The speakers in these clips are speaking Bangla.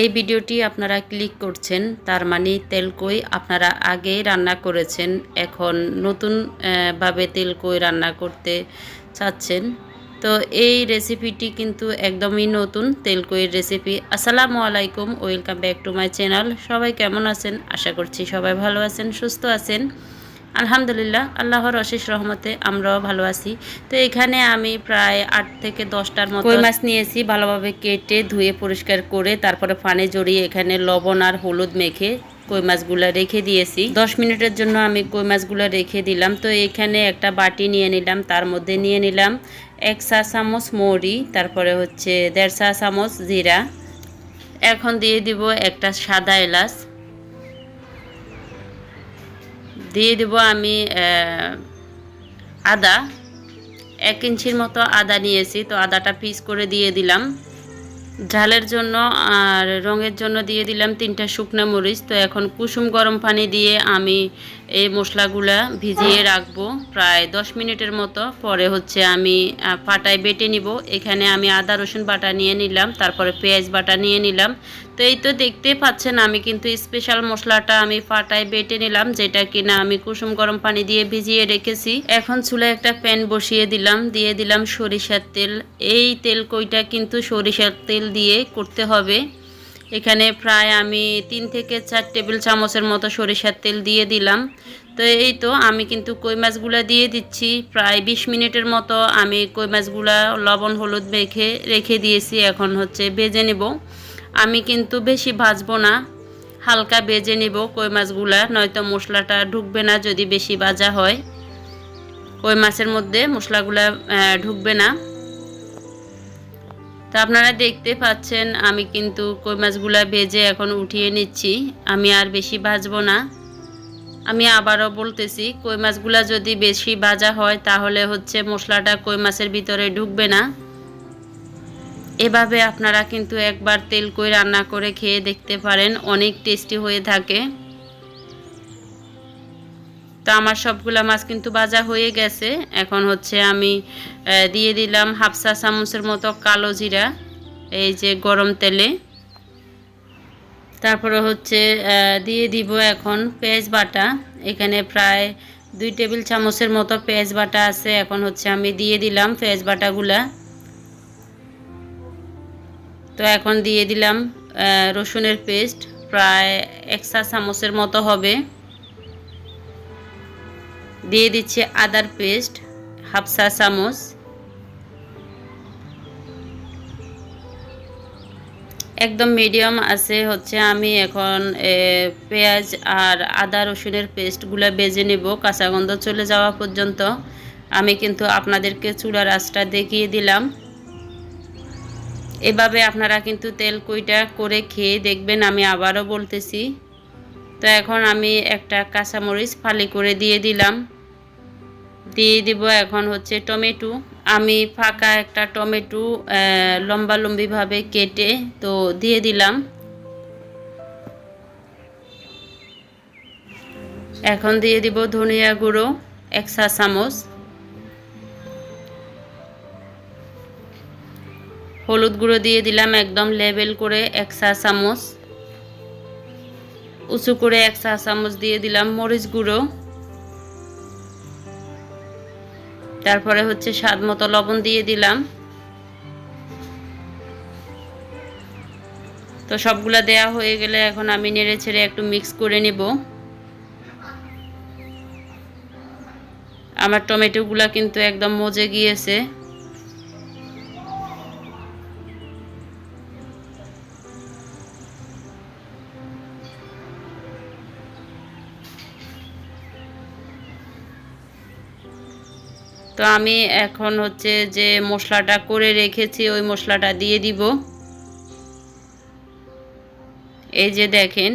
এই ভিডিওটি আপনারা ক্লিক করছেন, তার মানে তেলকই আপনারা আগে রান্না করেছেন, এখন নতুন ভাবে তেলকই রান্না করতে চাচ্ছেন। তো এই রেসিপিটি কিন্তু একদমই নতুন তেলকইয়ের রেসিপি। আসসালামু আলাইকুম, welcome back to my channel. সবাই কেমন আছেন? আশা করছি সবাই ভালো আছেন, সুস্থ আছেন। আলহামদুলিল্লাহ, আল্লাহর অশেষ রহমতে আমরাও ভালো আছি। তো এখানে আমি প্রায় আট থেকে দশটার মতো কই মাছ নিয়েছি, ভালোভাবে কেটে ধুয়ে পরিষ্কার করে তারপরে পানি জড়িয়ে এখানে লবণ আর হলুদ মেখে কই মাছগুলো রেখে দিয়েছি। দশ মিনিটের জন্য আমি কই মাছগুলো রেখে দিলাম। তো এখানে একটা বাটি নিয়ে নিলাম, তার মধ্যে নিয়ে নিলাম এক চা চামচ মৌরি, তারপরে হচ্ছে দেড় চা চামচ জিরা। এখন দিয়ে দিব একটা সাদা এলাচ। দিয়ে দেব আমি আদা। এক ইঞ্চির মতো আদা নিয়েছি, তো আদাটা পিস করে দিয়ে দিলাম। ঝালের জন্য আর রঙের জন্য দিয়ে দিলাম তিনটা শুকনো মরিচ। তো এখন কুসুম গরম পানি দিয়ে আমি এই মশলাগুলা ভিজিয়ে রাখব প্রায় দশ মিনিটের মতো। পরে হচ্ছে আমি পাটায় বেটে নিব। এখানে আমি আদা রসুন বাটা নিয়ে নিলাম, তারপরে পেঁয়াজ বাটা নিয়ে নিলাম। তো এই তো দেখতে পাচ্ছেন, আমি কিন্তু স্পেশাল মশলাটা আমি পাটায় বেটে নিলাম, যেটা কিনা আমি কুসুম গরম পানি দিয়ে ভিজিয়ে রেখেছি। এখন চুলায় একটা প্যান বসিয়ে দিলাম, দিয়ে দিলাম সরিষার তেল। এই তেল কইটা কিন্তু সরিষার তেল দিয়ে করতে হবে। এখানে প্রায় আমি তিন থেকে চার টেবিল চামচের মতো সরিষার তেল দিয়ে দিলাম। তো এই তো আমি কিন্তু কই মাছগুলা দিয়ে দিচ্ছি। প্রায় বিশ মিনিটের মতো আমি কই মাছগুলা লবণ, হলুদ মেখে রেখে দিয়েছি, এখন হচ্ছে ভেজে নেব। আমি কিন্তু বেশি ভাজবো না। হালকা ভেজে নেব কই মাছগুলা, নয়তো মশলাটা ঢুকবে না যদি বেশি ভাজা হয়। কই মাছের মধ্যে মশলাগুলা ঢুকবে না। তো আপনারা দেখতে পাচ্ছেন, আমি কিন্তু কই মাছগুলা ভেজে এখন উঠিয়ে নিচ্ছি। আমি আর বেশি ভাজবো না। আমি আবারও বলতেছি, কই মাছগুলা যদি বেশি ভাজা হয় তাহলে হচ্ছে মশলাটা কই মাছের ভিতরে ঢুকবে না। এভাবে আপনারা কিন্তু একবার তেল কই রান্না করে খেয়ে দেখতে পারেন, অনেক টেস্টি হয়ে থাকে। তো আমার সবগুলা মাছ কিন্তু ভাজা হয়ে গেছে। এখন হচ্ছে আমি দিয়ে দিলাম হাফসা চামচের মতো কালো জিরা, এই যে গরম তেলে। তারপরে হচ্ছে দিয়ে দিব এখন পেঁয়াজ বাটা। এখানে প্রায় দুই টেবিল চামচের মতো পেঁয়াজ বাটা আছে। এখন হচ্ছে আমি দিয়ে দিলাম পেঁয়াজ বাটাগুলা। তো এখন দিয়ে দিলাম রসুনের পেস্ট, প্রায় এক চা চামচের মতো হবে। দিয়ে দিচ্ছি আদার পেস্ট, হাফ চা চামচ। একদম মিডিয়াম আছে, হচ্ছে আমি এখন পেঁয়াজ আর আদা রসুনের পেস্টগুলো বেজে নেব, কাঁচা গন্ধ চলে যাওয়া পর্যন্ত। আমি কিন্তু আপনাদেরকে চূড়ার আঁচটা দেখিয়ে দিলাম। এভাবে আপনারা কিন্তু তেল কুইটা করে খেয়ে দেখবেন, আমি আবারও বলতেছি। তো এখন আমি একটা কাঁচামরিচ ফালি করে দিয়ে দিলাম। দিয়ে দিব এখন হচ্ছে টমেটো। আমি ফাঁকা একটা টমেটো লম্বা লম্বিভাবে কেটে তো দিয়ে দিলাম। এখন দিয়ে দিব ধনিয়া গুঁড়ো, এক চা চামচ। হলুদ গুঁড়ো দিয়ে দিলাম একদম লেবেল করে এক চা চামচ। উঁচু করে এক চা চামচ দিয়ে দিলাম মরিচ গুঁড়ো। তারপরে হচ্ছে স্বাদ মতো লবণ দিয়ে দিলাম। তো সবগুলা দেয়া হয়ে গেলে এখন আমি নেড়ে ছেড়ে একটু মিক্স করে নেব। আমার টমেটোগুলা কিন্তু একদম মজে গিয়েছে। তো আমি এখন হচ্ছে যে মশলাটা করে রেখেছি, ওই মশলাটা দিয়ে দিব। এই যে দেখেন,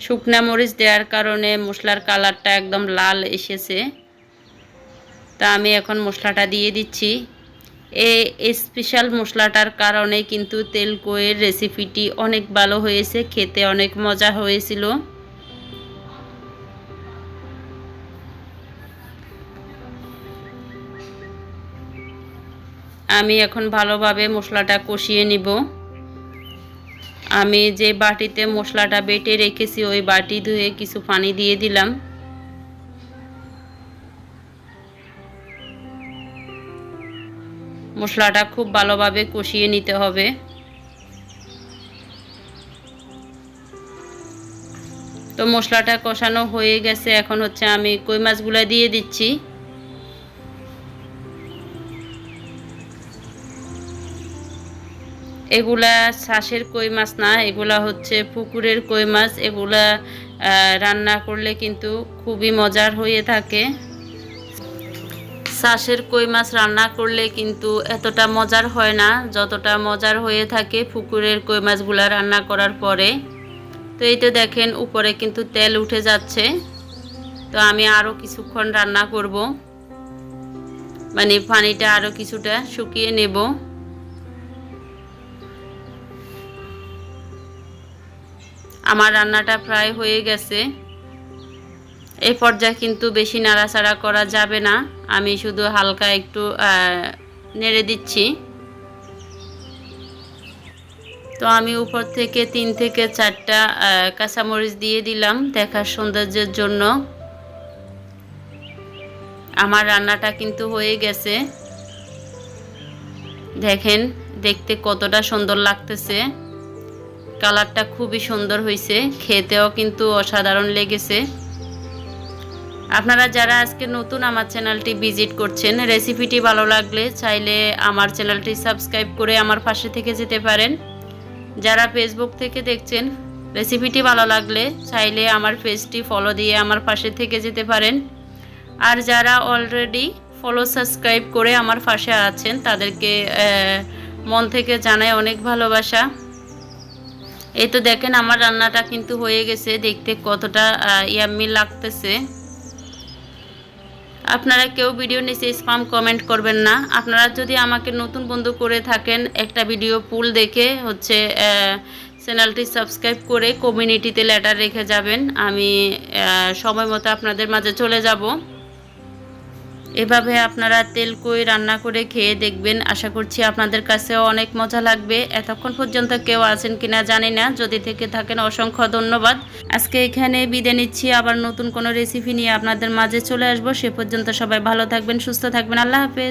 শুকনা মরিচ দেওয়ার কারণে মশলার কালারটা একদম লাল এসেছে। তা আমি এখন মশলাটা দিয়ে দিচ্ছি। এই স্পেশাল মশলাটার কারণে কিন্তু তেল কোয়ের রেসিপিটি অনেক ভালো হয়েছে, খেতে অনেক মজা হয়েছিল। আমি এখন ভালোভাবে মশলাটা কষিয়ে নিব। আমি যে বাটিতে মশলাটা বেটে রেখেছি, ওই বাটি ধুয়ে কিছু পানি দিয়ে দিলাম। মশলাটা খুব ভালোভাবে কষিয়ে নিতে হবে। তো মশলাটা কষানো হয়ে গেছে, এখন হচ্ছে আমি কই মাছগুলো দিয়ে দিচ্ছি। এগুলা শ্বাসের কই মাছ না, এগুলা হচ্ছে পুকুরের কই মাছ, এগুলা রান্না করলে কিন্তু খুবই মজার হয়ে থাকে। শ্বাসের কই মাছ রান্না করলে কিন্তু এতটা মজার হয় না, যতটা মজার হয়ে থাকে পুকুরের কই মাছগুলা রান্না করার পরে। তো এই তো দেখেন উপরে কিন্তু তেল উঠে যাচ্ছে। তো আমি আরও কিছুক্ষণ রান্না করব। মানে পানিটা আরও কিছুটা শুকিয়ে নেব। আমার রান্নাটা প্রায় হয়ে গেছে। এই পর্যায়ে কিন্তু বেশি নাড়াচাড়া করা যাবে না। আমি শুধু হালকা একটু নেড়ে দিচ্ছি। তো আমি উপর থেকে তিন থেকে চারটা কাঁচামরিচ দিয়ে দিলাম দেখার সৌন্দর্যের জন্য। আমার রান্নাটা কিন্তু হয়ে গেছে। দেখেন, দেখতে কতটা সুন্দর লাগতেছে। কালারটা খুবই সুন্দর হয়েছে খেতেও কিন্তু অসাধারণ লেগেছে। আপনারা যারা আজকে নতুন আমার চ্যানেলটি ভিজিট করছেন, রেসিপিটি ভালো লাগলে চাইলে আমার চ্যানেলটি সাবস্ক্রাইব করে আমার পাশে থেকে যেতে পারেন। যারা ফেসবুক থেকে দেখছেন, রেসিপিটি ভালো লাগলে চাইলে আমার পেজটি ফলো দিয়ে আমার পাশে থেকে যেতে পারেন। আর যারা অলরেডি ফলো সাবস্ক্রাইব করে আমার পাশে আছেন, তাদেরকে মন থেকে জানায় অনেক ভালোবাসা। এই তো দেখেন আমার রান্নাটা কিন্তু হয়ে গেছে, দেখতে কতটা ইয়াম্মি লাগতেছে। আপনারা কেউ ভিডিও নিচে স্পাম কমেন্ট করবেন না। আপনারা যদি আমাকে নতুন বন্ধু করে থাকেন, একটা ভিডিও পুল দেখে হচ্ছে চ্যানেলটি সাবস্ক্রাইব করে কমিউনিটিতে লেটার রেখে যাবেন। আমি সময় মতো আপনাদের মাঝে চলে যাব। এভাবে আপনারা তেল কই রান্না করে খেয়ে দেখবেন। আশা করছি আপনাদের কাছেও অনেক মজা লাগবে। এতক্ষণ পর্যন্ত কেউ আছেন কিনা জানি না। যদি থেকে থাকেন অসংখ্য ধন্যবাদ। আজকে এখানে বিদে নিচ্ছি। আবার নতুন কোনো রেসিপি নিয়ে আপনাদের মাঝে চলে আসব। সে পর্যন্ত সবাই ভালো থাকবেন, সুস্থ থাকবেন। আল্লাহ হাফেজ।